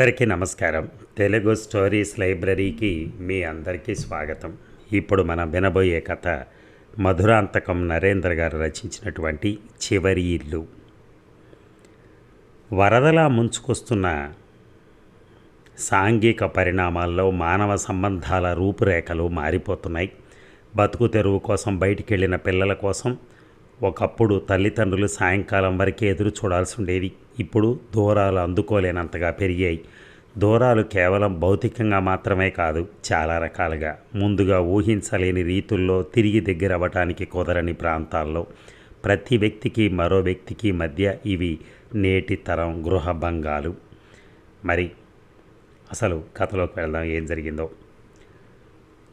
అందరికీ నమస్కారం. తెలుగు స్టోరీస్ లైబ్రరీకి మీ అందరికీ స్వాగతం. ఇప్పుడు మనం వినబోయే కథ మధురాంతకం నరేంద్ర గారు రచించినటువంటి చివరి ఇల్లు. వరదలా ముంచుకొస్తున్న సాంఘిక పరిణామాల్లో మానవ సంబంధాల రూపురేఖలు మారిపోతున్నాయి. బతుకు తెరువు కోసం బయటికి వెళ్ళిన పిల్లల కోసం ఒకప్పుడు తల్లిదండ్రులు సాయంకాలం వరకే ఎదురు చూడాల్సి ఉండేది. ఇప్పుడు దూరాలు అందుకోలేనంతగా పెరిగాయి. దూరాలు కేవలం భౌతికంగా మాత్రమే కాదు చాలా రకాలుగా. ముందుగా ఊహించలేని రీతుల్లో తిరిగి దగ్గర అవ్వటానికి కుదరని ప్రాంతాల్లో. ప్రతి వ్యక్తికి మరో వ్యక్తికి మధ్య ఇవి నేటి తరం గృహభంగాలు మరి అసలు కథలోకి వెళ్దాం ఏం జరిగిందో.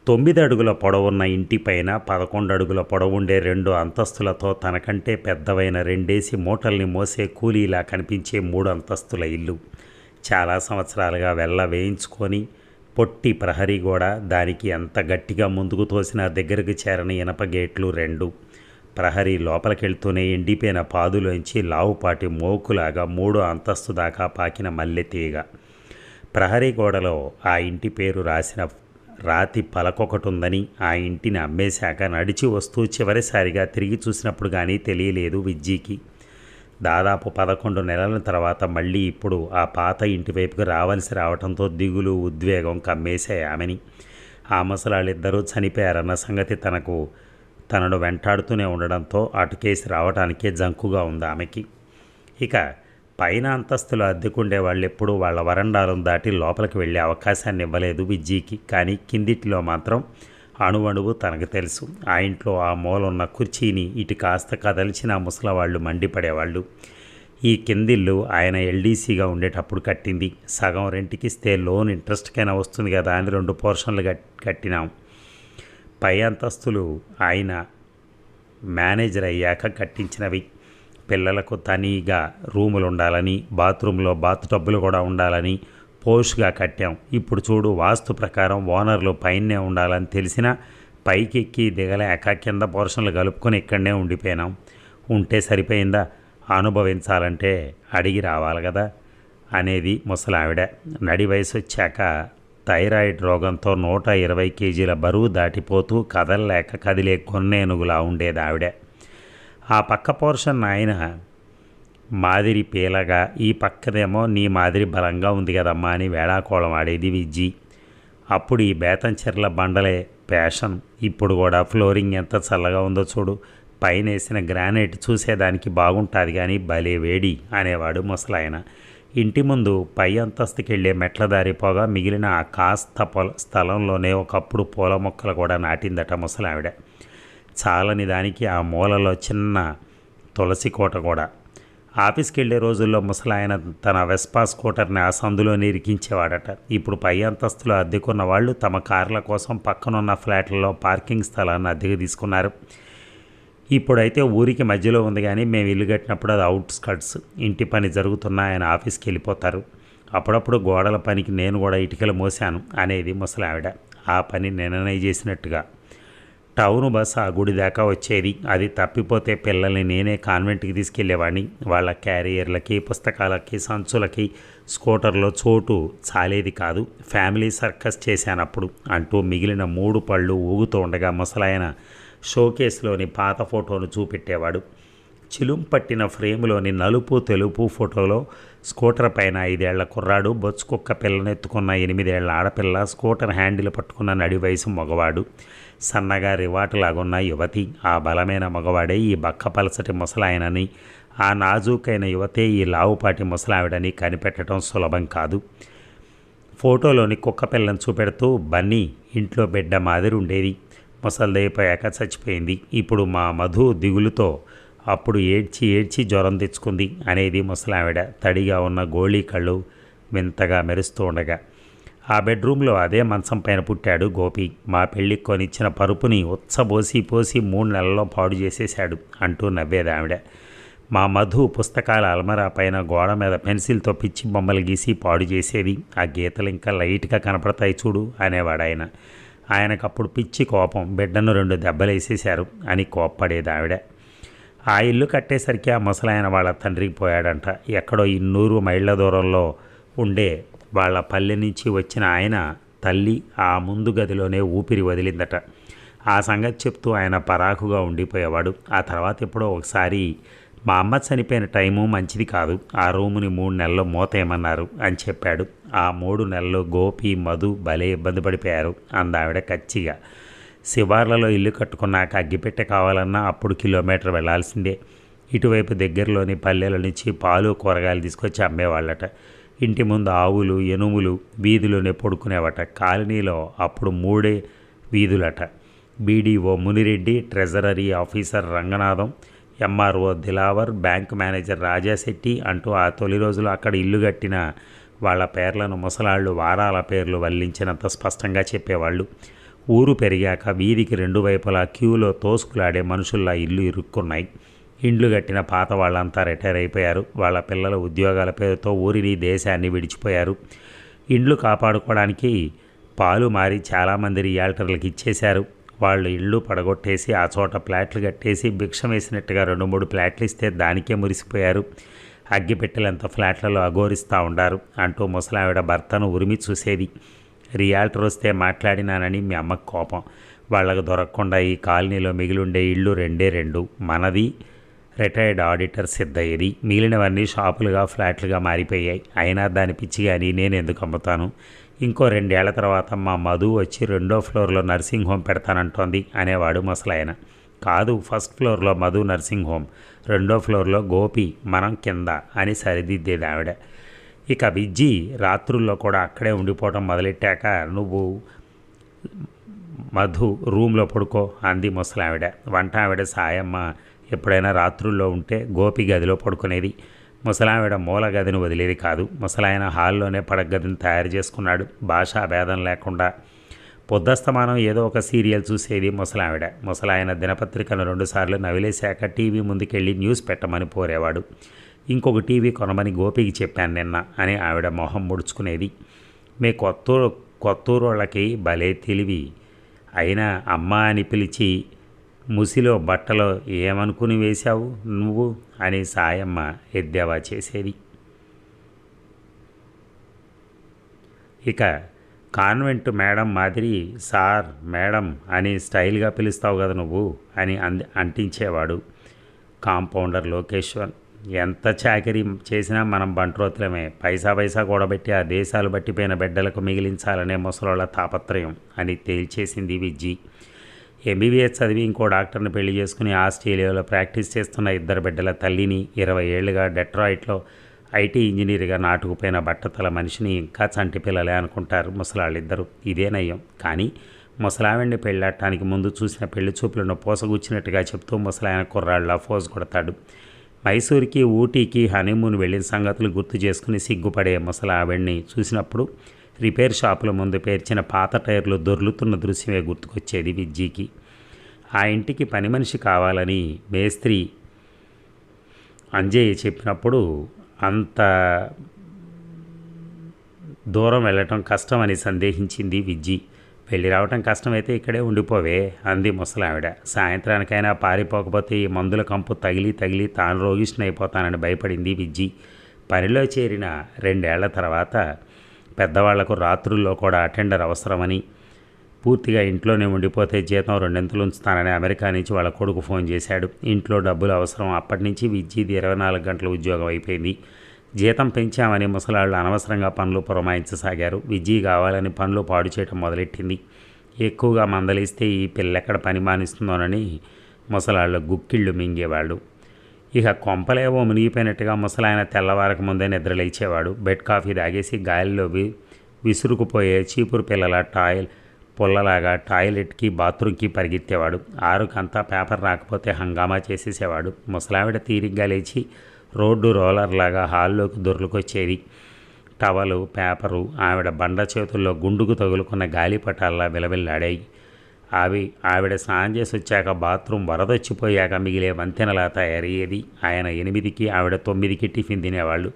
తొమ్మిది అడుగుల పొడవున్న ఇంటిపైన పదకొండు అడుగుల పొడవుండే రెండు అంతస్తులతో తనకంటే పెద్దవైన రెండేసి మూటల్ని మోసే కూలీలా కనిపించే మూడు అంతస్తుల ఇల్లు. చాలా సంవత్సరాలుగా వెళ్ళ వేయించుకొని పొట్టి ప్రహరీ గోడ దానికి ఎంత గట్టిగా ముందుకు తోసినా దగ్గరకు చేరని ఇనప గేట్లు రెండు. ప్రహరీ లోపలికెళ్తూనే ఎండిపోయిన పాదులోంచి లావుపాటి మోకులాగా మూడో అంతస్తు దాకా పాకిన మల్లె తీగ. ప్రహరీ గోడలో ఆ ఇంటి పేరు రాసిన రాతి పలకొకటి ఉందని ఆ ఇంటిని అమ్మేశాక నడిచి వస్తూ చివరిసారిగా తిరిగి చూసినప్పుడు కానీ తెలియలేదు విజ్జీకి. దాదాపు పదకొండు నెలల తర్వాత మళ్ళీ ఇప్పుడు ఆ పాత ఇంటి వైపుకు రావాల్సి రావడంతో దిగులు ఉద్వేగం కమ్మేశాయి ఆమెని. ఆ ముసలాళ్ళిద్దరూ చనిపోయారన్న సంగతి తనకు తనను వెంటాడుతూనే ఉండడంతో అటుకేసి రావడానికే జంకుగా ఉంది ఆమెకి. ఇక పైన అంతస్తులు అద్దెకుండే వాళ్ళు ఎప్పుడూ వాళ్ళ వరండాలను దాటి లోపలికి వెళ్ళే అవకాశాన్ని ఇవ్వలేదు విజ్జీకి. కానీ కిందిట్లో మాత్రం అణువణువు తనకు తెలుసు. ఆ ఇంట్లో ఆ మూలన్న కుర్చీని ఇటు కాస్త కదల్చిన ముసలవాళ్ళు మండిపడేవాళ్ళు. ఈ కిందిల్లు ఆయన ఎల్డీసీగా ఉండేటప్పుడు కట్టింది. సగం రెంట్కిస్తే లోన్ ఇంట్రెస్ట్కైనా వస్తుంది కదా అని రెండు పోర్షన్లు కట్టినాం. పై అంతస్తులు ఆయన మేనేజర్ అయ్యాక కట్టించినవి. పిల్లలకు తనీగా రూములు ఉండాలని బాత్రూంలో బాత్ టబ్బులు కూడా ఉండాలని పోష్గా కట్టాం. ఇప్పుడు చూడు వాస్తు ప్రకారం ఓనర్లు పైనే ఉండాలని తెలిసినా పైకెక్కి దిగలేక కింద పోర్షన్లు కలుపుకొని ఇక్కడనే ఉండిపోయినాం. ఉంటే సరిపోయిందా? అనుభవించాలంటే అడిగి రావాలి కదా అనేది ముసలావిడ. నడి వయసు వచ్చాక థైరాయిడ్ రోగంతో నూట ఇరవై కేజీల బరువు దాటిపోతూ కదలలేక కదిలే కొన్నేనుగులా ఉండేది ఆవిడ ఆ పక్క పోర్షన్ ఆయన మాదిరి పీలగా ఈ పక్కదేమో నీ మాదిరి బలంగా ఉంది కదమ్మా అని వేళాకోళం ఆడేది విజ్జి. అప్పుడు ఈ బేతంచెర్ల బండలే ప్యాషన్ ఇప్పుడు కూడా ఫ్లోరింగ్ ఎంత చల్లగా ఉందో చూడు. పైన వేసిన గ్రానైట్ చూసేదానికి బాగుంటుంది కానీ భలే వేడి అనేవాడు ముసలాయన. ఇంటి ముందు పై అంతస్తుకి వెళ్ళే మెట్ల దారిపోగా మిగిలిన ఆ కాస్త పొల స్థలంలోనే ఒకప్పుడు పూల మొక్కలు కూడా నాటిందట ముసలావిడ. చాలని దానికి ఆ మూలలో చిన్న తులసి కోట కూడా. ఆఫీస్కి వెళ్ళే రోజుల్లో ముసలాయన తన వెస్పా స్కూటర్ని ఆ సందులోనే ఇరికించేవాడట. ఇప్పుడు పై అంతస్తులో అద్దెకున్న వాళ్ళు తమ కార్ల కోసం పక్కనున్న ఫ్లాట్లలో పార్కింగ్ స్థలాన్ని అద్దెకు తీసుకున్నారు. ఇప్పుడైతే ఊరికి మధ్యలో ఉంది కానీ మేము ఇల్లు కట్టినప్పుడు అది అవుట్స్కట్స్ ఇంటి పని జరుగుతున్నా ఆయన ఆఫీస్కి వెళ్ళిపోతారు. అప్పుడప్పుడు గోడల పనికి నేను కూడా ఇటుకలు మోసాను అనేది ముసలావిడ. ఆ పని నిన్ననే చేసినట్టుగా. టౌన్ బస్ ఆ గుడి దాకా వచ్చేది. అది తప్పిపోతే పిల్లల్ని నేనే కాన్వెంట్కి తీసుకెళ్ళేవాడిని వాళ్ళ క్యారియర్లకి పుస్తకాలకి సంచులకి స్కూటర్లో చోటు చాలేది కాదు. ఫ్యామిలీ సర్కస్ చేశానప్పుడు అంటూ మిగిలిన మూడు పళ్ళు ఊగుతూ ఉండగా ముసలాయన షోకేస్లోని పాత ఫోటోను చూపెట్టేవాడు. చిలుం పట్టిన ఫ్రేములోని నలుపు తెలుపు ఫోటోలో స్కూటర్ పైన ఐదేళ్ళ కుర్రాడు బొచ్చుకుక్క పిల్లనెత్తుకున్న ఎనిమిదేళ్ళ ఆడపిల్ల స్కూటర్ హ్యాండిల్ పట్టుకున్న నడి వయసు మగవాడు. సన్నగా రివాటులాగున్న యువతి. ఆ బలమైన మగవాడే ఈ బక్క పలసటి ముసలాయనని ఆ నాజూకైన యువతే ఈ లావుపాటి ముసలావిడని కనిపెట్టడం సులభం కాదు. ఫోటోలోని కుక్క పిల్లని చూపెడుతూ బన్నీ ఇంట్లో బిడ్డ మాదిరి ఉండేది. ముసలిదైపోయాక చచ్చిపోయింది. ఇప్పుడు మా మధు దిగులుతో అప్పుడు ఏడ్చి ఏడ్చి జ్వరం తెచ్చుకుంది అనేది ముసలావిడ తడిగా ఉన్న గోళీ కళ్ళు వింతగా మెరుస్తూ ఉండగా. ఆ బెడ్రూమ్లో అదే మంచం పైన పుట్టాడు గోపి. మా పెళ్ళికి కొనిచ్చిన పరుపుని ఉత్సబోసి పోసి మూడు నెలల్లో పాడు చేసేశాడు అంటూ నవ్వేది ఆవిడ. మా మధు పుస్తకాల అల్మరా పైన గోడ మీద పెన్సిల్తో పిచ్చి బొమ్మలు గీసి పాడు చేసేది. ఆ గీతలు ఇంకా లైట్గా కనపడతాయి చూడు అనేవాడు ఆయన ఆయనకు అప్పుడు పిచ్చి కోపం బిడ్డను రెండు దెబ్బలేసేశారు అని కోప్పడేది ఆవిడ. ఆ ఇల్లు కట్టేసరికి ఆ ముసలాయన వాళ్ళ తండ్రికి పోయాడంట. ఎక్కడో ఇన్నూరు మైళ్ళ దూరంలో ఉండే వాళ్ళ పల్లె నుంచి వచ్చిన ఆయన తల్లి ఆ ముందు గదిలోనే ఊపిరి వదిలిందట. ఆ సంగతి చెప్తూ ఆయన పరాకుగా ఉండిపోయేవాడు. ఆ తర్వాత ఎప్పుడో ఒకసారి మా అమ్మ చనిపోయిన టైము మంచిది కాదు. ఆ రూముని మూడు నెలలు మూతేయమన్నారు అని చెప్పాడు. ఆ మూడు నెలలు గోపి మధు భలే ఇబ్బంది పడిపోయారు. అందావిడ కచ్చిగా శివార్లలో ఇల్లు కట్టుకున్నాక అగ్గిపెట్టె కావాలన్నా అప్పుడు కిలోమీటర్ వెళ్ళాల్సిందే ఇటువైపు దగ్గరలోని పల్లెల నుంచి పాలు కూరగాయలు తీసుకొచ్చి అమ్మేవాళ్ళట. ఇంటి ముందు ఆవులు ఎనుములు వీధిలోనే పడుకునేవట. కాలనీలో అప్పుడు మూడే వీధులట. BDO Munireddy treasury officer Ranganatham MRO Dilawar bank manager Rajashetty అంటూ ఆ తొలి రోజులు అక్కడ ఇల్లు కట్టిన వాళ్ళ పేర్లను ముసలాళ్ళు వారాల పేర్లు వల్లించినంత స్పష్టంగా చెప్పేవాళ్ళు. ఊరు పెరిగాక వీధికి రెండు వైపులా క్యూలో తోసుకులాడే మనుషుల్లా ఇల్లు ఇరుక్కున్నాయి. ఇండ్లు కట్టిన పాత వాళ్ళంతా రిటైర్ అయిపోయారు. వాళ్ళ పిల్లల ఉద్యోగాల పేరుతో ఊరిని దేశాన్ని విడిచిపోయారు. ఇండ్లు కాపాడుకోవడానికి పాలు మారి చాలామంది రియాల్టర్లకు ఇచ్చేశారు. వాళ్ళు ఇళ్ళు పడగొట్టేసి ఆ చోట ప్లాట్లు కట్టేసి భిక్షం వేసినట్టుగా రెండు మూడు ప్లాట్లు ఇస్తే దానికే మురిసిపోయారు. అగ్గిపెట్టెలంత ఫ్లాట్లలో అఘోరిస్తూ ఉండారు అంటూ ముసలావిడ భర్తను ఉరిమి చూసేది. రియాల్టర్ వస్తే మాట్లాడినానని మీ అమ్మకు కోపం. వాళ్ళకు దొరకకుండా ఈ కాలనీలో మిగిలిండే ఇళ్ళు రెండే రెండు. మనది రిటైర్డ్ ఆడిటర్ సిద్ధయ్యది మిగిలినవన్నీ షాపులుగా ఫ్లాట్లుగా మారిపోయాయి. అయినా దాని పిచ్చి కానీ నేను ఎందుకు అమ్ముతాను? ఇంకో రెండేళ్ళ తర్వాత మా మధు వచ్చి రెండో ఫ్లోర్లో నర్సింగ్ హోమ్ పెడతానంటోంది అనేవాడు ముసలాయన. కాదు ఫస్ట్ ఫ్లోర్లో మధు నర్సింగ్ హోమ్ రెండో ఫ్లోర్లో గోపి మనం కింద అని సరిదిద్దేది ఆవిడ. ఇక విజ్జి రాత్రుల్లో కూడా అక్కడే ఉండిపోవడం మొదలెట్టాక నువ్వు మధు రూమ్లో పడుకో అంది ముసలావిడ. వంట ఆవిడ సాయమ్మ ఎప్పుడైనా రాత్రుల్లో ఉంటే గోపి గదిలో పడుకునేది. ముసలావిడ మూల గదిని వదిలేది కాదు. ముసలాయన హాల్లోనే పడగదిని తయారు చేసుకున్నాడు. భాషా భేదం లేకుండా. పొద్దస్తమానం ఏదో ఒక సీరియల్ చూసేది ముసలావిడ. ముసలాయన దినపత్రికను రెండుసార్లు నవిలేశాక టీవీ ముందుకెళ్ళి న్యూస్ పెట్టమని పోరేవాడు. ఇంకొక టీవీ కొనమని గోపికి చెప్పాను నిన్న అని ఆవిడ మొహం ముడుచుకునేది. మీ కొత్తూరు కొత్తూరోళ్ళకి భలే తెలివి. అయినా అమ్మ అని పిలిచి ముసిలో బట్టలో ఏమనుకుని వేశావు నువ్వు? అని సాయమ్మ ఎద్దేవా చేసేది. ఇక కాన్వెంట్ మేడం మాదిరి సార్ మేడం అని స్టైల్గా పిలుస్తావు కదా నువ్వు? అని అంది అంటించేవాడు కాంపౌండర్ లోకేశ్వర్. ఎంత చాకరీ చేసినా మనం బంట్రోతులమే. పైసా పైసా కూడబెట్టి ఆ దేశాలు బట్టిపోయిన బిడ్డలకు మిగిలించాలనే ముసలోళ్ళ తాపత్రయం అని తేల్చేసింది విజ్జి. ఎంబీబీఎస్ చదివి ఇంకో డాక్టర్ని పెళ్ళి చేసుకుని ఆస్ట్రేలియాలో ప్రాక్టీస్ చేస్తున్న ఇద్దరు బిడ్డల తల్లిని ఇరవై ఏళ్ళుగా డెట్రాయిట్లో ఐటీ ఇంజనీర్గా నాటుకుపోయిన బట్టతల మనిషిని ఇంకా చంటి పిల్లలే అనుకుంటారు ముసలాళ్ళిద్దరు. ఇదే నయం. కానీ ముసలావిడిని పెళ్ళాడటానికి ముందు చూసిన పెళ్ళి చూపులను పోసగుచ్చినట్టుగా చెప్తూ ముసలాయన కుర్రాళ్ళ ఫోజ్ కొడతాడు. మైసూర్కి ఊటీకి హనీమూన్ వెళ్ళిన సంగతులు గుర్తు చేసుకుని సిగ్గుపడే ముసలావిడిని చూసినప్పుడు రిపేర్ షాపుల ముందు పేర్చిన పాత టైర్లు దొర్లుతున్న దృశ్యమే గుర్తుకొచ్చేది విజ్జీకి. ఆ ఇంటికి పని మనిషి కావాలని మేస్త్రి అంజయ్య చెప్పినప్పుడు అంత దూరం వెళ్ళటం కష్టమని సందేహించింది విజ్జి. వెళ్ళి రావటం కష్టమైతే ఇక్కడే ఉండిపోవే అంది ముసలావిడ. సాయంత్రానికైనా పారిపోకపోతే ఈ మందుల కంపు తగిలి తగిలి తాను రోగిష్ణైపోతానని భయపడింది విజ్జి. పనిలో చేరిన రెండేళ్ళ తర్వాత పెద్దవాళ్ళకు రాత్రుల్లో కూడా అటెండర్ అవసరమని పూర్తిగా ఇంట్లోనే ఉండిపోతే జీతం రెండింతలు ఉంచుతానని అమెరికా నుంచి వాళ్ళ కొడుకు ఫోన్ చేశాడు. ఇంట్లో డబ్బులు అవసరం అప్పటి నుంచి విద్యది ఇరవై నాలుగు గంటల ఉద్యోగం అయిపోయింది. జీతం పెంచామని ముసలాళ్ళు అనవసరంగా పనులు పురమాయించసాగారు. విద్య కావాలని పనులు పాడు చేయటం మొదలెట్టింది. ఎక్కువగా మందలిస్తే ఈ పిల్లెక్కడ పని మానిస్తుందోనని ముసలాళ్ళు గుక్కిళ్ళు మింగేవాళ్ళు. ఇక కొంపలేవో మునిగిపోయినట్టుగా ముసలాయన తెల్లవారక ముందే నిద్రలేచేవాడు బెడ్ కాఫీ తాగేసి గాలిలో వి విసురుకుపోయే చీపురు పిల్లల టాయిల్ పుల్లలాగా టాయిలెట్కి బాత్రూమ్కి పరిగెత్తేవాడు. ఆరుకంతా పేపర్ రాకపోతే హంగామా చేసేసేవాడు. ముసలావిడ తీరిగ్గా లేచి రోడ్డు రోలర్లాగా హాల్లోకి దొర్లుకొచ్చేది. టవలు పేపరు ఆవిడ బండ చేతుల్లో గుండుకు తగులుకున్న గాలిపటాల్లా విలవిల్లాడాయి. అవి ఆవిడ స్నానం చేసి వచ్చాక బాత్రూమ్ వరదొచ్చిపోయాక మిగిలే వంతెనలా తయారయ్యేది ఆయన ఎనిమిదికి ఆవిడ తొమ్మిదికి టిఫిన్ తినేవాళ్ళు.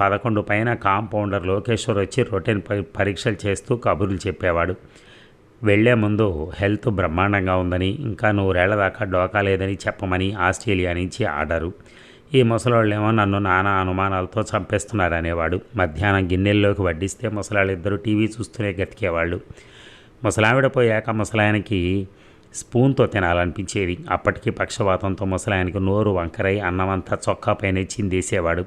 పదకొండు పైన కాంపౌండర్ లోకేశ్వర్ వచ్చి రొటీన్ పరీక్షలు చేస్తూ కబుర్లు చెప్పేవాడు. వెళ్ళే ముందు హెల్త్ బ్రహ్మాండంగా ఉందని ఇంకా నూరేళ్ళ దాకా డోకా లేదని చెప్పమని ఆస్ట్రేలియా నుంచి ఆర్డరు. ఈ ముసలాళ్ళేమో నన్ను నానా అనుమానాలతో చంపేస్తున్నారు అనేవాడు మధ్యాహ్నం గిన్నెల్లోకి వడ్డిస్తే ముసలాళ్ళిద్దరూ టీవీ చూస్తూనే గతికేవాళ్ళు. ముసలావిడ పోయాక ముసలాయనకి స్పూన్తో తినాలనిపించేది. అప్పటికి పక్షవాతంతో ముసలాయనకి నోరు వంకరై అన్నమంతా చొక్కా పైన చిందేసేవాడు.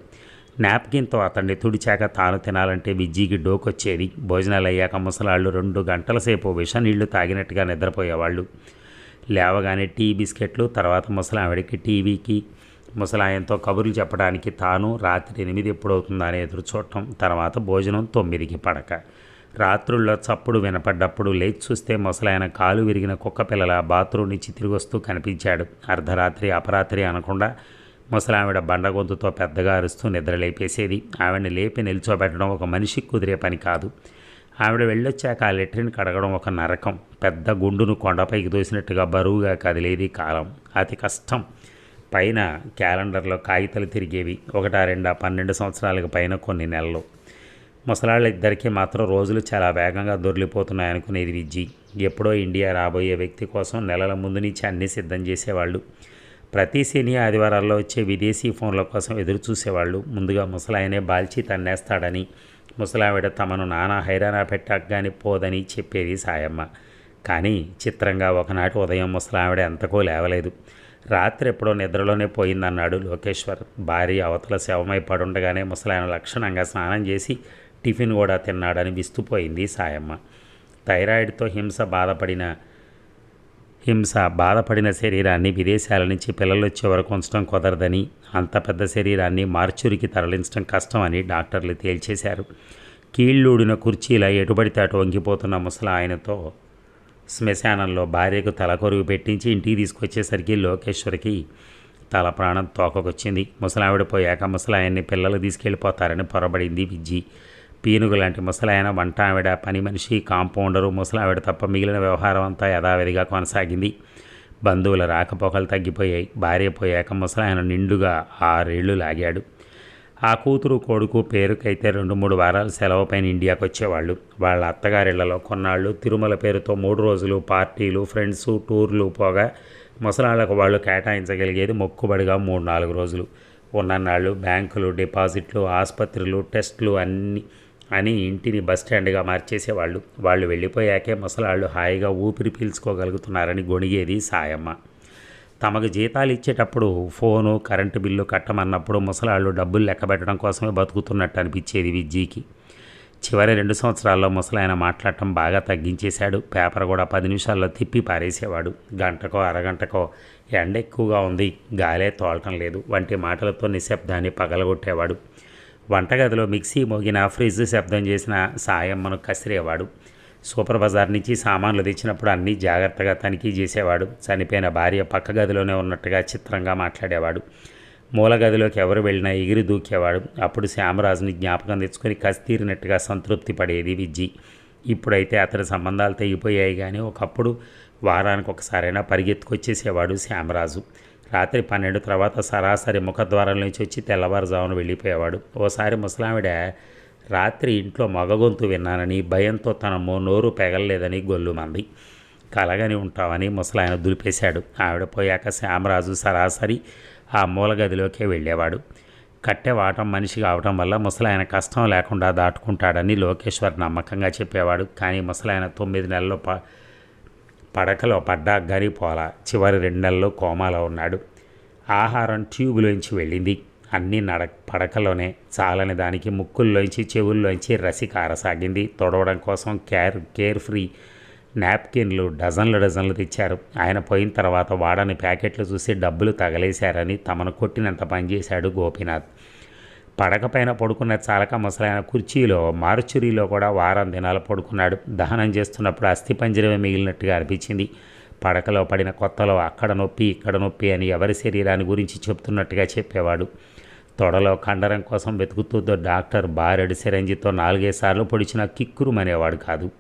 నాప్కిన్తో అతన్ని తుడిచాక తాను తినాలంటే విజ్జీకి డోకొచ్చేది. భోజనాలు అయ్యాక ముసలాళ్ళు రెండు గంటల సేపు విష నీళ్ళు తాగినట్టుగా నిద్రపోయేవాళ్ళు. లేవగానే టీ బిస్కెట్లు తర్వాత ముసలావిడికి టీవీకి ముసలాయంతో కబుర్లు చెప్పడానికి తాను రాత్రి ఎనిమిది ఎప్పుడవుతుందా అని ఎదురు చూడటం తర్వాత భోజనం తొమ్మిదికి పడక. రాత్రుల్లో చప్పుడు వినపడ్డప్పుడు లేచి చూస్తే ముసలాయన కాలు విరిగిన కుక్క పిల్లల బాత్రూమ్ నుంచి తిరిగి వస్తూ కనిపించాడు. అర్ధరాత్రి అపరాత్రి అనకుండా ముసలావిడ బండగొంతుతో పెద్దగా అరుస్తూ నిద్రలేపేసేది. ఆవిడని లేపి నిల్చోబెట్టడం ఒక మనిషికి కుదిరే పని కాదు. ఆవిడ వెళ్ళొచ్చాక ఆ లెట్రిన్ కడగడం ఒక నరకం. పెద్ద గుండును కొండపైకి దోసినట్టుగా బరువుగా కదిలేది కాలం. అతి కష్టం. పైన క్యాలెండర్లో కాగితాలు తిరిగేవి. ఒకటా రెండా పన్నెండు సంవత్సరాలకు పైన కొన్ని నెలలు. ముసలాళ్ళ ఇద్దరికీ మాత్రం రోజులు చాలా వేగంగా దొరికిపోతున్నాయనుకునేది విజ్జి. ఎప్పుడో ఇండియా రాబోయే వ్యక్తి కోసం నెలల ముందు నుంచి అన్నీ సిద్ధం చేసేవాళ్ళు. ప్రతి శని ఆదివారాల్లో వచ్చే విదేశీ ఫోన్ల కోసం ఎదురు చూసేవాళ్ళు ముందుగా ముసలాయనే బాల్చి తన్నేస్తాడని ముసలావిడ తమను నానా హైరానా పెట్టాక కానీ పోదని చెప్పేది సాయమ్మ. కానీ చిత్రంగా ఒకనాటి ఉదయం ముసలావిడ ఎంతకో లేవలేదు. రాత్రి ఎప్పుడో నిద్రలోనే పోయిందన్నాడు లోకేశ్వర్. భార్య అవతల శవమై పడుండగానే ముసలాయన లక్షణంగా స్నానం చేసి టిఫిన్ కూడా తిన్నాడని విస్తుపోయింది సాయమ్మ. థైరాయిడ్తో హింస బాధపడిన హింస బాధపడిన శరీరాన్ని విదేశాల నుంచి పిల్లలు వచ్చే వరకు ఉంచడం కుదరదని అంత పెద్ద శరీరాన్ని మార్చురికి తరలించడం కష్టమని డాక్టర్లు తేల్చేశారు. కీళ్ళూడిన కుర్చీలా ఎటుబడితే అటు వంగిపోతున్న ముసల ఆయనతో శ్మశానంలో భార్యకు తలకొరుగు పెట్టించి ఇంటికి తీసుకొచ్చేసరికి లోకేశ్వరికి తల ప్రాణం తోకకొచ్చింది. ముసలావిడ పోయాక ముసలాయన్ని పిల్లలు తీసుకెళ్ళిపోతారని పొరబడింది విజ్జి. పీనుగు లాంటి ముసలాయన వంట ఆవిడ పని మనిషి కాంపౌండరు ముసలావిడ తప్ప మిగిలిన వ్యవహారం అంతా యథావిధిగా కొనసాగింది. బంధువుల రాకపోకలు తగ్గిపోయాయి. భార్య పోయాక ముసలాయన నిండుగా ఆరేళ్ళు లాగాడు. ఆ కూతురు కొడుకు పేరుకైతే రెండు మూడు వారాలు సెలవు పైన ఇండియాకు వచ్చేవాళ్ళు వాళ్ళ అత్తగారిళ్ళలో కొన్నాళ్ళు తిరుమల పేరుతో మూడు రోజులు పార్టీలు ఫ్రెండ్స్ టూర్లు పోగా ముసలాళ్ళకు వాళ్ళు కేటాయించగలిగేది మొక్కుబడిగా మూడు నాలుగు రోజులు. ఉన్ననాళ్ళు బ్యాంకులు డిపాజిట్లు ఆసుపత్రులు టెస్టులు అన్నీ అని ఇంటిని బస్టాండ్గా మార్చేసేవాళ్ళు. వాళ్ళు వెళ్ళిపోయాకే ముసలాళ్ళు హాయిగా ఊపిరి పీల్చుకోగలుగుతున్నారని గొణిగేది సాయమ్మ. తమకు జీతాలు ఇచ్చేటప్పుడు ఫోను కరెంటు బిల్లు కట్టమన్నప్పుడు ముసలాళ్ళు డబ్బులు లెక్కబెట్టడం కోసమే బతుకుతున్నట్టు అనిపించేది విజ్జీకి. చివరి రెండు సంవత్సరాల్లో ముసలాయన మాట్లాడటం బాగా తగ్గించేశాడు. పేపర్ కూడా పది నిమిషాల్లో తిప్పి పారేసేవాడు. గంటకో అరగంటకో ఎండ ఎక్కువగా ఉంది. గాలే తోలటం లేదు. వంటి మాటలతో నిశ్శబ్దాన్ని పగలగొట్టేవాడు. వంటగదిలో మిక్సీ మోగిన ఫ్రిడ్జ్ శబ్దం చేసిన సాయమ్మను కసిరేవాడు. సూపర్ బజార్ నుంచి సామాన్లు తెచ్చినప్పుడు అన్నీ జాగ్రత్తగా తనిఖీ చేసేవాడు. చనిపోయిన భార్య పక్క గదిలోనే ఉన్నట్టుగా చిత్రంగా మాట్లాడేవాడు. మూల గదిలోకి ఎవరు వెళ్ళినా ఎగిరి దూకేవాడు. అప్పుడు శ్యామరాజుని జ్ఞాపకం తెచ్చుకొని కస్తీరినట్టుగా సంతృప్తి పడేది విజ్జి. ఇప్పుడైతే అతని సంబంధాలు తెగిపోయాయి కానీ ఒకప్పుడు వారానికి ఒకసారైనా పరిగెత్తుకొచ్చేసేవాడు శ్యామరాజు. రాత్రి పన్నెండు తర్వాత సరాసరి ముఖద్వారం నుంచి వచ్చి తెల్లవారుజామున వెళ్ళిపోయేవాడు. ఓసారి ముసలావిడ రాత్రి ఇంట్లో మగగొంతు విన్నానని భయంతో తన నోరు పెగలలేదని గొల్లుమంది. కలగని ఉంటామని ముసలాయన దులిపేశాడు. ఆవిడ పోయాక శ్యామరాజు సరాసరి ఆ మూల గదిలోకే వెళ్ళేవాడు కట్టెవాటం మనిషి కావటం వల్ల ముసలాయన కష్టం లేకుండా దాటుకుంటాడని లోకేశ్వర్ నమ్మకంగా చెప్పేవాడు. కానీ ముసలాయన తొమ్మిది నెలల్లో ప పడకలో పడ్డా గరి పోలా చివరి రెండు కోమాలో ఉన్నాడు. ఆహారం ట్యూబ్లోంచి వెళ్ళింది. అన్నీ నడ పడకలోనే చాలని దానికి ముక్కుల్లోంచి చెవుల్లోంచి రసి కారసాగింది తొడవడం కోసం కేర్ కేర్ ఫ్రీ నాప్కిన్లు డజన్లు డజన్లు తెచ్చారు. ఆయన పోయిన తర్వాత వాడని ప్యాకెట్లు చూసి డబ్బులు తగలేశారని తమను కొట్టినంత పనిచేశాడు గోపీనాథ్. పడకపైన పడుకున్న చాలక ముసలైన కుర్చీలో మారుచురీలో కూడా వారం దినాలు పడుకున్నాడు. దహనం చేస్తున్నప్పుడు అస్థిపంజరమే మిగిలినట్టుగా అనిపించింది. పడకలో పడిన కొత్తలో అక్కడ నొప్పి ఇక్కడ నొప్పి అని ఎవరి శరీరాన్ని గురించి చెప్తున్నట్టుగా చెప్పేవాడు. తొడలో కండరం కోసం వెతుకుతూ డాక్టర్ బారెడు సిరంజితో నాలుగైదు సార్లు పొడిచిన కిక్కురుమనేవాడు కాదు.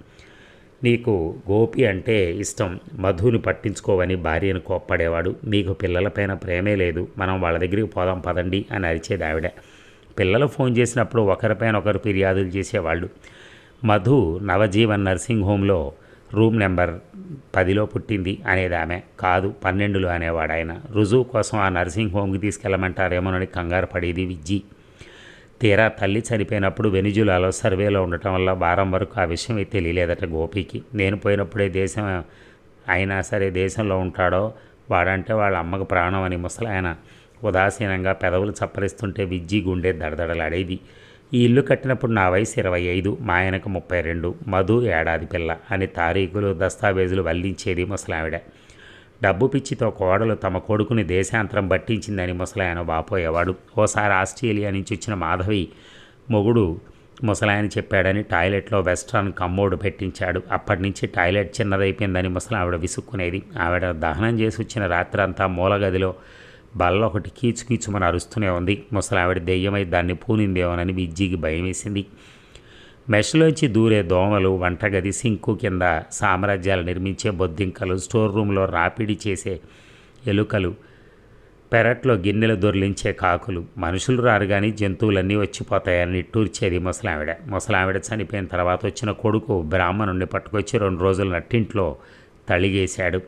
నీకు గోపి అంటే ఇష్టం మధుని పట్టించుకోవని భార్యను కోప్పడేవాడు. మీకు పిల్లలపైన ప్రేమే లేదు. మనం వాళ్ళ దగ్గరికి పోదాం పదండి అని అరిచేది ఆవిడ పిల్లలు ఫోన్ చేసినప్పుడు ఒకరిపైన ఒకరు ఫిర్యాదులు చేసేవాళ్ళు. మధు నవజీవన్ నర్సింగ్ హోమ్లో రూమ్ నెంబర్ పదిలో పుట్టింది అనేది ఆమె కాదు పన్నెండులో అనేవాడు ఆయన రుజువు కోసం ఆ నర్సింగ్ హోమ్కి తీసుకెళ్ళమంటారేమోనని కంగారు పడేది విజ్జి. తీరా తల్లి చనిపోయినప్పుడు వెనిజులాలో సర్వేలో ఉండటం వల్ల వారం వరకు ఆ విషయం తెలియలేదట గోపికి. నేను పోయినప్పుడే దేశం అయినా సరే దేశంలో ఉంటాడో వాడంటే వాళ్ళ అమ్మకు ప్రాణం అని ముసలాయన ఉదాసీనంగా పెదవులు చప్పరిస్తుంటే విజ్జి గుండె దడదడలాడేది. ఈ ఇల్లు కట్టినప్పుడు నా వయసు ఇరవై ఐదు మా ఆయనకు ముప్పై రెండు మధు ఏడాది పిల్ల అని తారీఖులు దస్తావేజులు వల్లించేది ముసలావిడ. డబ్బు పిచ్చితో కోడలు తమ కొడుకుని దేశాంతరం పట్టించిందని ముసలాయన వాపోయేవాడు ఓసారి ఆస్ట్రేలియా నుంచి వచ్చిన మాధవి మొగుడు ముసలాయన చెప్పాడని టాయిలెట్లో వెస్ట్రన్ కమ్మోడు పెట్టించాడు. అప్పటి నుంచి టాయిలెట్ చిన్నదైపోయిందని ముసలావిడ విసుక్కునేది. ఆవిడ దహనం చేసి వచ్చిన రాత్రంతా మూలగదిలో బల్ల ఒకటి కీచుకీచుమని అరుస్తూనే ఉంది. ముసలావిడ దెయ్యమై దాన్ని పూనిందేమోనని విజ్జికి భయం వేసింది మెష్లోంచి దూరే దోమలు వంటగది సింకు కింద సామ్రాజ్యాలు నిర్మించే బొద్దింకలు స్టోర్ రూమ్లో రాపిడి చేసే ఎలుకలు పెరట్లో గిన్నెలు దొర్లించే కాకులు మనుషులు రారు కానీ జంతువులన్నీ వచ్చిపోతాయని నిట్టూర్చేది ముసలావిడ. ముసలావిడ చనిపోయిన తర్వాత వచ్చిన కొడుకు బ్రాహ్మణుడిని పట్టుకొచ్చి రెండు రోజులు నట్టింట్లో తళిగేశాడు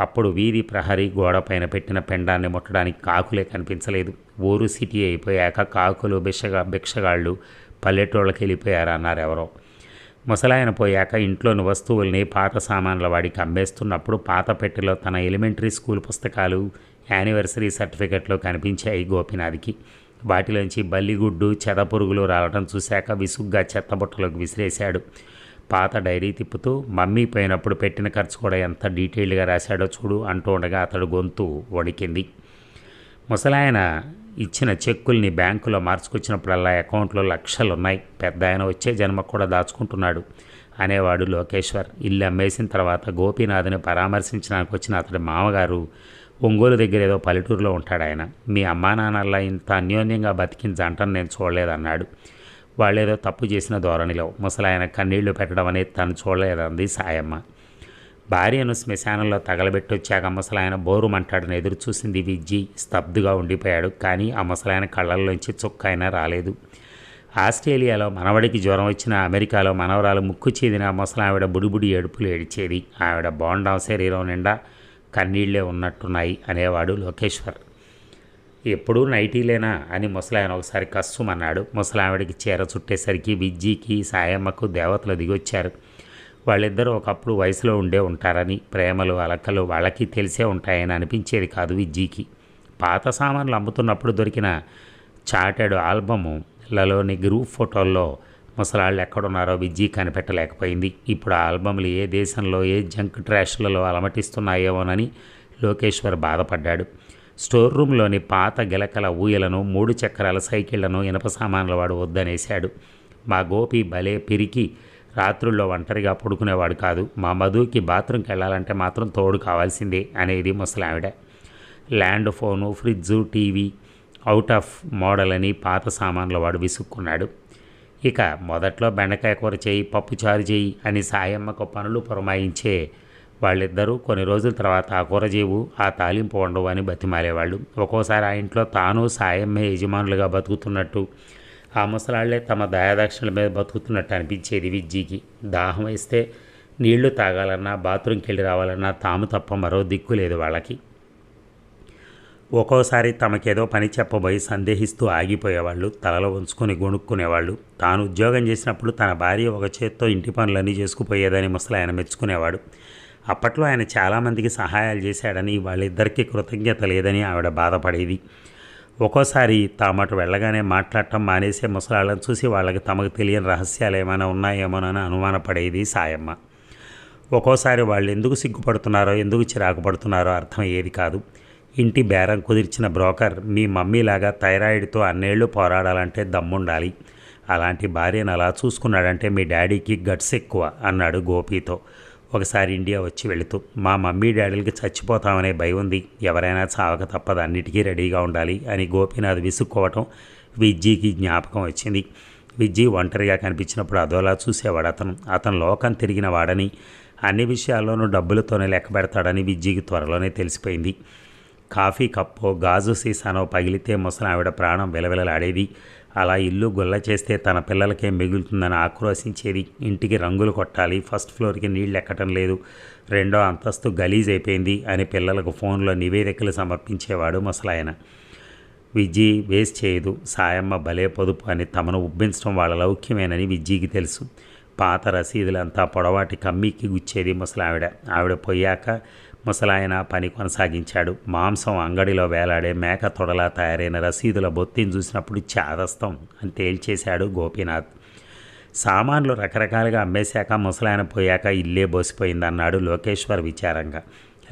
అప్పుడు వీధి ప్రహరీ గోడ పైన పెట్టిన పెండాన్ని ముట్టడానికి కాకులే కనిపించలేదు. ఊరు సిటీ అయిపోయాక కాకులు బిక్షగా భిక్షగాళ్ళు పల్లెటూళ్ళకి వెళ్ళిపోయారు అన్నారు ఎవరో ముసలాయన పోయాక ఇంట్లోని వస్తువుల్ని పాత సామాన్ల వాడికి అమ్మేస్తున్నప్పుడు పాత పెట్టెలో తన ఎలిమెంటరీ స్కూల్ పుస్తకాలు యానివర్సరీ సర్టిఫికెట్లు కనిపించాయి గోపినాథ్కి. వాటిలోంచి బల్లిగుడ్డు చెదపురుగులు రావడం చూశాక విసుగ్గా చెత్తబుట్టలోకి విసిరేశాడు. పాత డైరీ తిప్పుతూ మమ్మీ పోయినప్పుడు పెట్టిన ఖర్చు కూడా ఎంత డీటెయిల్డ్గా రాశాడో చూడు అంటూ ఉండగా అతడు గొంతు వణికింది. ముసలాయన ఇచ్చిన చెక్కుల్ని బ్యాంకులో మార్చుకొచ్చినప్పుడల్లా అకౌంట్లో లక్షలు ఉన్నాయి పెద్ద ఆయన వచ్చే జన్మ కూడా దాచుకుంటున్నాడు అనేవాడు లోకేశ్వర్. ఇల్లు అమ్మేసిన తర్వాత గోపీనాథ్ని పరామర్శించడానికి వచ్చిన అతడి మామగారు ఒంగోలు దగ్గర ఏదో పల్లెటూరులో ఉంటాడు ఆయన మీ అమ్మా నాన్నల్లా ఇంత అన్యోన్యంగా బతికిన జంటను నేను చూడలేదన్నాడు. వాళ్ళేదో తప్పు చేసిన ధోరణిలో ముసలాయన కన్నీళ్ళు పెట్టడం అనేది తను చూడలేదంది సాయమ్మ. భార్యను శ్మశానంలో తగలబెట్టొచ్చాక ముసలాయన బోరుమంటాడని ఎదురు చూసింది విజ్జి. స్తబ్దుగా ఉండిపోయాడు కానీ ఆ ముసలాయన కళ్ళల్లోంచి చుక్క అయినా రాలేదు. ఆస్ట్రేలియాలో మనవడికి జ్వరం వచ్చిన అమెరికాలో మనవరాలు ముక్కు చీదిన ముసలావిడ బుడిబుడి ఏడుపులు ఏడిచేది. ఆవిడ బోండం శరీరం నిండా కన్నీళ్ళే ఉన్నట్టున్నాయి అనేవాడు లోకేశ్వర్. ఎప్పుడూ నైటీలేనా అని ముసలాయన ఒకసారి కస్సుమన్నాడు. ముసలావిడికి చీర చుట్టేసరికి విజ్జీకి సాయమ్మకు దేవతలు దిగొచ్చారు. వాళ్ళిద్దరూ ఒకప్పుడు వయసులో ఉండే ఉంటారని ప్రేమలు అలకలు వాళ్ళకి తెలిసే ఉంటాయని అనిపించేది కాదు విజ్జీకి. పాత సామాన్లు అమ్ముతున్నప్పుడు దొరికిన చాటెడ్ ఆల్బములలోని గ్రూప్ ఫోటోల్లో ముసలాళ్ళు ఎక్కడున్నారో విజ్జీ కనిపెట్టలేకపోయింది. ఇప్పుడు ఆ ఆల్బమ్లు ఏ దేశంలో ఏ జంక్ ట్రాష్లలో అలమటిస్తున్నాయేమోనని లోకేశ్వర్ బాధపడ్డాడు. స్టోర్ రూమ్లోని పాత గిలకల ఊయలను మూడు చక్రాల సైకిళ్ళను ఇనప సామాన్ల వాడు వద్దనేశాడు. మా గోపి భలే పిరికి రాత్రుల్లో ఒంటరిగా పడుకునేవాడు కాదు. మా మధుకి బాత్రూమ్కి వెళ్ళాలంటే మాత్రం తోడు కావాల్సిందే అనేది ముసలావిడ. Land phone fridge TV out of model అని పాత సామాన్ల వాడు విసుక్కున్నాడు. ఇక మొదట్లో బెండకాయ కూర చేయి పప్పు చారు చేయి అని సాయమ్మకు పనులు పురమాయించే వాళ్ళిద్దరూ కొన్ని రోజుల తర్వాత ఆ కూరజీవు ఆ తాలింపు వండవు అని బతిమాలేవాళ్ళు. ఒక్కోసారి ఆ ఇంట్లో తాను సాయమ్మే యజమానులుగా బతుకుతున్నట్టు ఆ ముసలాళ్ళే తమ దయాదక్షిణల మీద బతుకుతున్నట్టు అనిపించేది విజ్జీకి. దాహం వేస్తే నీళ్ళు తాగాలన్నా బాత్రూమ్కి వెళ్ళి రావాలన్నా తాము తప్ప మరో దిక్కు లేదు వాళ్ళకి. ఒక్కోసారి తమకేదో పని చెప్పబోయి సందేహిస్తూ ఆగిపోయేవాళ్ళు తలలో ఉంచుకొని గొణుక్కునేవాళ్ళు. తాను ఉద్యోగం చేసినప్పుడు తన భార్య ఒక చేత్తో ఇంటి పనులన్నీ చేసుకుపోయేదని ముసలాయన మెచ్చుకునేవాడు. అప్పట్లో ఆయన చాలామందికి సహాయాలు చేశాడని వాళ్ళిద్దరికీ కృతజ్ఞత లేదని ఆవిడ బాధపడేది. ఒక్కోసారి తామటు వెళ్ళగానే మాట్లాడటం మానేసే ముసలాళ్ళని చూసి వాళ్ళకి తమకు తెలియని రహస్యాలు ఏమైనా ఉన్నాయేమోనని అనుమానపడేది సాయమ్మ. ఒక్కోసారి వాళ్ళు ఎందుకు సిగ్గుపడుతున్నారో ఎందుకు చిరాకు పడుతున్నారో అర్థమయ్యేది కాదు. ఇంటి బేరం కుదిర్చిన బ్రోకర్ మీ మమ్మీలాగా థైరాయిడ్తో అన్నేళ్ళు పోరాడాలంటే దమ్ముండాలి. అలాంటి భార్యను అలా చూసుకున్నాడంటే మీ డాడీకి గట్స్ ఎక్కువ అన్నాడు గోపితో. ఒకసారి ఇండియా వచ్చి వెళుతూ మా మమ్మీ డాడీలకి చచ్చిపోతామనే భయం ఉంది. ఎవరైనా చావక తప్పదు అన్నిటికీ రెడీగా ఉండాలి అని గోపీనాథ్ విసుక్కోవటం విజ్జీకి జ్ఞాపకం వచ్చింది. విజ్జీ ఒంటరిగా కనిపించినప్పుడు అదోలా చూసేవాడు అతను. అతను లోకం తిరిగిన వాడని అన్ని విషయాల్లోనూ డబ్బులతోనే లెక్క పెడతాడని విజ్జీకి త్వరలోనే తెలిసిపోయింది. కాఫీ కప్పో గాజు సీసానో పగిలితే ముసలావిడ ప్రాణం విలవిలలాడేది. అలా ఇల్లు గుల్ల చేస్తే తన పిల్లలకే మిగులుతుందని ఆక్రోశించేది. ఇంటికి రంగులు కొట్టాలి ఫస్ట్ ఫ్లోర్కి నీళ్ళు ఎక్కటం లేదు. రెండో అంతస్తు గలీజ్ అయిపోయింది అని పిల్లలకు ఫోన్లో నివేదికలు సమర్పించేవాడు ముసలాయన. విజ్జి వేస్ట్ చేయదు. సాయమ్మ భలే పొదుపు అని తమను ఉబ్బించడం వాళ్ళ లౌక్యమేనని విజ్జికి తెలుసు. పాత రసీదులంతా పొడవాటి కమ్మీకి గుచ్చేది ముసలావిడ. ఆవిడ పోయాక ముసలాయన పని కొనసాగించాడు. మాంసం అంగడిలో వేలాడే మేక తొడలా తయారైన రసీదుల బొత్తిని చూసినప్పుడు చాదస్తం అని తేల్చేశాడు గోపీనాథ్. సామాన్లు రకరకాలుగా అమ్మేశాక ముసలాయన పోయాక ఇల్లే బోసిపోయిందన్నాడు లోకేశ్వర్ విచారంగా.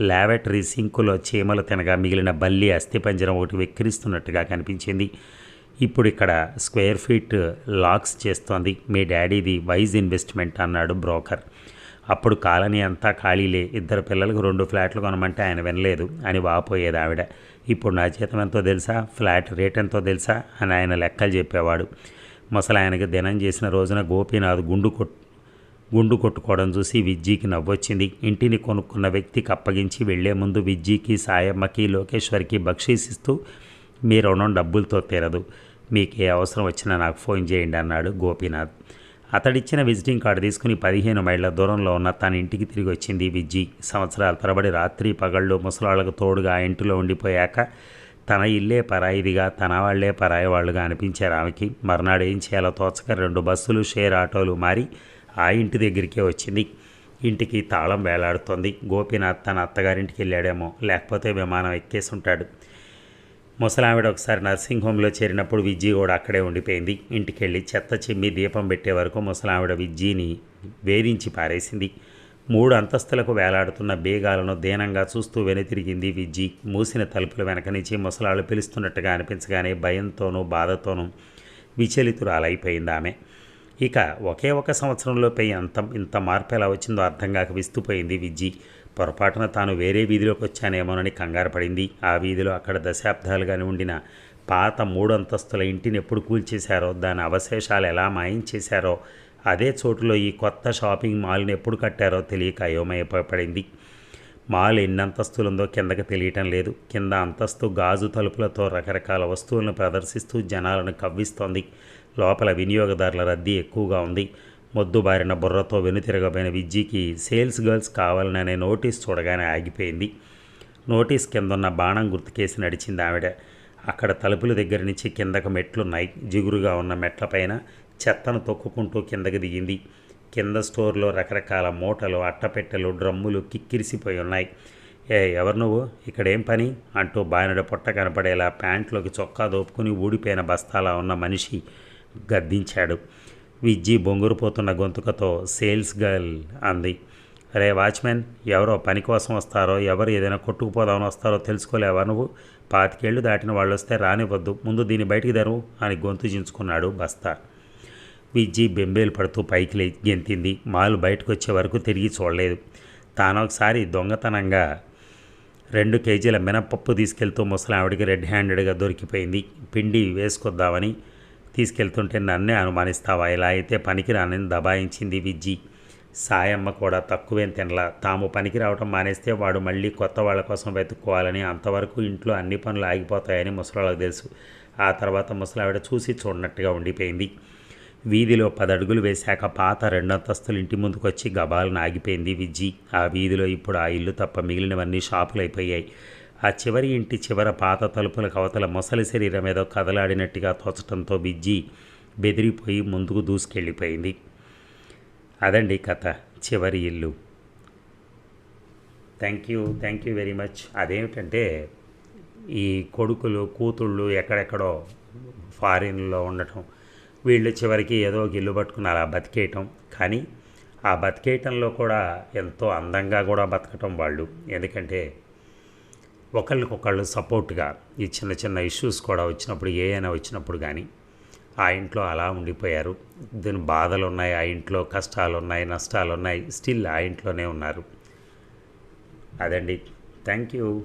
లాబెటరీ సింకులో చీమలు తినగా మిగిలిన బల్లి అస్థిపంజరం ఒకటి వెక్కిరిస్తున్నట్టుగా కనిపించింది. ఇప్పుడు ఇక్కడ స్క్వేర్ ఫీట్ లాక్స్ చేస్తోంది. మీ డాడీది వైజ్ ఇన్వెస్ట్మెంట్ అన్నాడు బ్రోకర్. అప్పుడు కాలనీ అంతా ఖాళీలే. ఇద్దరు పిల్లలకు రెండు ఫ్లాట్లు కొనమంటే ఆయన వినలేదు అని వాపోయేది ఆవిడ. ఇప్పుడు నా జీతం ఎంతో తెలుసా? ఫ్లాట్ రేట్ ఎంతో తెలుసా? అని ఆయన లెక్కలు చెప్పేవాడు. ముసలాయనకి దినం చేసిన రోజున గోపీనాథ్ గుండు కొట్ గుండు కొట్టుకోవడం చూసి విజ్జీకి నవ్వొచ్చింది. ఇంటిని కొనుక్కున్న వ్యక్తికి అప్పగించి వెళ్ళే ముందు విజ్జీకి సాయమ్మకి లోకేశ్వర్కి బక్షీసిస్తూ మీ రుణం డబ్బులతో తీరదు. మీకు ఏ అవసరం వచ్చినా నాకు ఫోన్ చేయండి అన్నాడు గోపీనాథ్. అతడిచ్చిన విజిటింగ్ కార్డు తీసుకుని పదిహేను మైళ్ళ దూరంలో ఉన్న తన ఇంటికి తిరిగి వచ్చింది విజ్జి. సంవత్సరాల తరబడి రాత్రి పగళ్ళు ముసలాళ్ళకు తోడుగా ఆ ఇంటిలో ఉండిపోయాక తన ఇల్లే పరాయిదిగా తన వాళ్ళే పరాయి వాళ్ళుగా అనిపించారు ఆమెకి. మర్నాడు ఏం చేయాలో తోచక రెండు బస్సులు షేర్ ఆటోలు మారి ఆ ఇంటి దగ్గరికే వచ్చింది. ఇంటికి తాళం వేలాడుతోంది. గోపీనాథ్ తన అత్తగారింటికి వెళ్ళాడేమో. లేకపోతే విమానం ఎక్కేసి ఉంటాడు ముసలావిడ ఒకసారి నర్సింగ్ హోమ్లో చేరినప్పుడు విజ్జి కూడా అక్కడే ఉండిపోయింది. ఇంటికెళ్ళి చెత్త చిమ్మి దీపం పెట్టే వరకు ముసలావిడ విజ్జీని వేధించి పారేసింది. మూడు అంతస్తులకు వేలాడుతున్న బేగాలను దీనంగా చూస్తూ వెనుతిరిగింది విజ్జి. మూసిన తలుపుల వెనక నుంచి ముసలాళ్ళు పిలుస్తున్నట్టుగా అనిపించగానే భయంతోనూ బాధతోనూ విచలితురాలైపోయింది ఆమె. ఇక ఒకే ఒక సంవత్సరంలోపై అంత ఇంత మార్పు ఎలా వచ్చిందో అర్థం కాక విస్తుపోయింది విజ్జి. పొరపాటున తాను వేరే వీధిలోకి వచ్చానేమోనని కంగారు పడింది. ఆ వీధిలో అక్కడ దశాబ్దాలుగానే ఉండిన పాత మూడు అంతస్తుల ఇంటిని ఎప్పుడు కూల్చేశారో దాని అవశేషాలు ఎలా మాయించేశారో అదే చోటులో ఈ కొత్త షాపింగ్ మాల్ని ఎప్పుడు కట్టారో తెలియక అయోమయపడింది. మాల్ ఎన్ని అంతస్తులుందో కిందకి తెలియటం లేదు. కింద అంతస్తు గాజు తలుపులతో రకరకాల వస్తువులను ప్రదర్శిస్తూ జనాలను కవ్విస్తోంది. లోపల వినియోగదారుల రద్దీ ఎక్కువగా ఉంది. మొద్దుబారిన బుర్రతో వెనుతిరగబోయిన విజ్జీకి సేల్స్ గర్ల్స్ కావాలననే నోటీస్ చూడగానే ఆగిపోయింది. నోటీస్ కిందన్న బాణం గుర్తుకేసి నడిచింది ఆవిడ. అక్కడ తలుపుల దగ్గర నుంచి కిందకు మెట్లున్నాయి. జిగురుగా ఉన్న మెట్లపైన చెత్తను తొక్కుకుంటూ కిందకి దిగింది. కింద స్టోర్లో రకరకాల మూటలు అట్టపెట్టెలు డ్రమ్ములు కిక్కిరిసిపోయి ఉన్నాయి. ఏ ఎవరు నువ్వు? ఇక్కడేం పని? అంటూ బాయినడ పొట్ట కనపడేలా ప్యాంట్లోకి చొక్కా దోపుకుని ఊడిపోయిన బస్తాలా ఉన్న మనిషి గద్దించాడు. విజ్జి బొంగురుపోతున్న గొంతుకతో సేల్స్ గర్ల్ అంది. రే వాచ్మెన్ ఎవరో పని కోసం వస్తారో ఎవరు ఏదైనా కొట్టుకుపోదామని వస్తారో తెలుసుకోలేవా నువ్వు? పాతికేళ్ళు దాటిన వాళ్ళు వస్తే రానివ్వద్దు. ముందు దీన్ని బయటికి తెరవు అని గొంతు చించుకున్నాడు బస్తా. విజ్జి బెంబేలు పడుతూ పైకి లే గెంతింది. మాలు బయటకు వచ్చే వరకు తిరిగి చూడలేదు. తాను ఒకసారి దొంగతనంగా రెండు కేజీల మినపప్పు తీసుకెళ్తూ ముసలావిడికి రెడ్ హ్యాండెడ్గా దొరికిపోయింది. పిండి వేసుకొద్దామని తీసుకెళ్తుంటే నన్నే అనుమానిస్తావా? ఇలా అయితే పనికి రానని దబాయించింది విజ్జి. సాయమ్మ కూడా తక్కువేం తినలా. తాము పనికి రావటం మానేస్తే వాడు మళ్ళీ కొత్త వాళ్ళ కోసం వెతుక్కోవాలని అంతవరకు ఇంట్లో అన్ని పనులు ఆగిపోతాయని ముసలాళ్ళకు తెలుసు. ఆ తర్వాత ముసలావిడ చూసి చూడనట్టుగా ఉండిపోయింది. వీధిలో పదడుగులు వేశాక పాత రెండంతస్తులు ఇంటి ముందుకొచ్చి గబాలను ఆగిపోయింది విజ్జి. ఆ వీధిలో ఇప్పుడు ఆ ఇల్లు తప్ప మిగిలినవన్నీ షాపులు అయిపోయాయి ఆ చివరి ఇంటి చివర పాత తలుపుల కవతల మొసలి శరీరం ఏదో కదలాడినట్టుగా తోచటంతో బిజ్జి బెదిరిపోయి ముందుకు దూసుకెళ్ళిపోయింది. అదండి కథ చివరి ఇల్లు. Thank you thank you very much అదేమిటంటే ఈ కొడుకులు కూతుళ్ళు ఎక్కడెక్కడో ఫారిన్లో ఉండటం వీళ్ళు చివరికి ఏదో ఒక ఇల్లు పట్టుకుని అలా బతికేయటం. కానీ ఆ బతికేయటంలో కూడా ఎంతో అందంగా కూడా బతకటం వాళ్ళు. ఎందుకంటే ఒకళ్ళకొకళ్ళు సపోర్ట్గా ఈ చిన్న చిన్న ఇష్యూస్ కూడా వచ్చినప్పుడు ఏ అయినా వచ్చినప్పుడు కానీ ఆ ఇంట్లో అలా ఉండిపోయారు. దీని బాధలు ఉన్నాయి ఆ ఇంట్లో కష్టాలు ఉన్నాయి నష్టాలు ఉన్నాయి స్టిల్ ఆ ఇంట్లోనే ఉన్నారు. అదండి. Thank you.